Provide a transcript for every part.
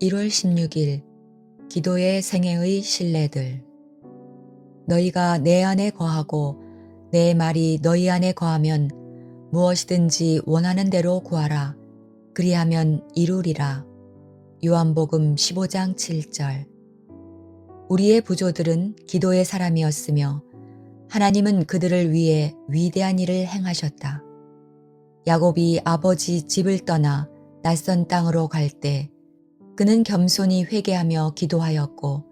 1월 16일 기도의 생애의 신뢰들 너희가 내 안에 거하고 내 말이 너희 안에 거하면 무엇이든지 원하는 대로 구하라. 그리하면 이루리라. 요한복음 15장 7절 우리의 부조들은 기도의 사람이었으며 하나님은 그들을 위해 위대한 일을 행하셨다. 야곱이 아버지 집을 떠나 낯선 땅으로 갈때 그는 겸손히 회개하며 기도하였고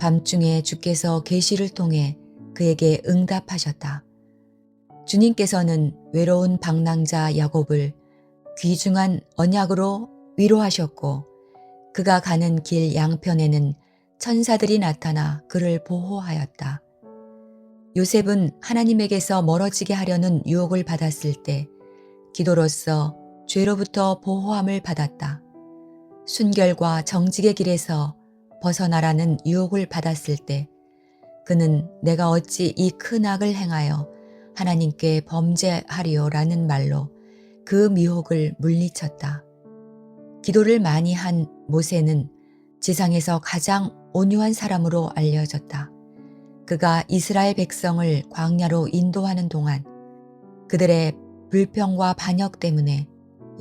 밤중에 주께서 계시를 통해 그에게 응답하셨다. 주님께서는 외로운 방랑자 야곱을 귀중한 언약으로 위로하셨고 그가 가는 길 양편에는 천사들이 나타나 그를 보호하였다. 요셉은 하나님에게서 멀어지게 하려는 유혹을 받았을 때 기도로서 죄로부터 보호함을 받았다. 순결과 정직의 길에서 벗어나라는 유혹을 받았을 때 그는 내가 어찌 이 큰 악을 행하여 하나님께 범죄하리요라는 말로 그 미혹을 물리쳤다. 기도를 많이 한 모세는 지상에서 가장 온유한 사람으로 알려졌다. 그가 이스라엘 백성을 광야로 인도하는 동안 그들의 불평과 반역 때문에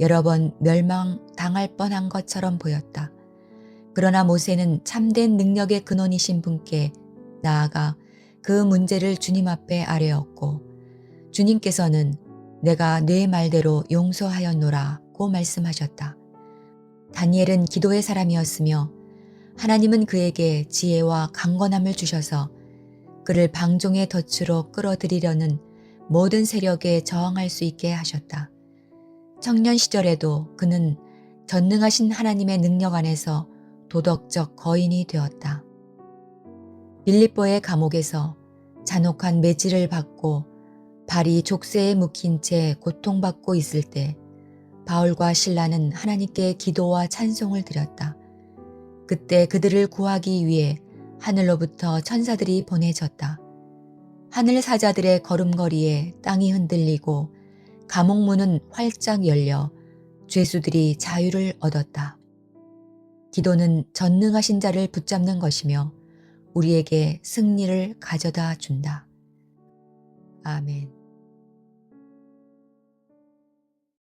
여러 번 멸망당할 뻔한 것처럼 보였다. 그러나 모세는 참된 능력의 근원이신 분께 나아가 그 문제를 주님 앞에 아뢰었고 주님께서는 내가 내 말대로 용서하였노라고 말씀하셨다. 다니엘은 기도의 사람이었으며 하나님은 그에게 지혜와 강건함을 주셔서 그를 방종의 덫으로 끌어들이려는 모든 세력에 저항할 수 있게 하셨다. 청년 시절에도 그는 전능하신 하나님의 능력 안에서 도덕적 거인이 되었다. 빌립보의 감옥에서 잔혹한 매질을 받고 발이 족쇄에 묶인 채 고통받고 있을 때 바울과 신라는 하나님께 기도와 찬송을 드렸다. 그때 그들을 구하기 위해 하늘로부터 천사들이 보내졌다. 하늘 사자들의 걸음걸이에 땅이 흔들리고 감옥문은 활짝 열려 죄수들이 자유를 얻었다. 기도는 전능하신 자를 붙잡는 것이며 우리에게 승리를 가져다 준다. 아멘.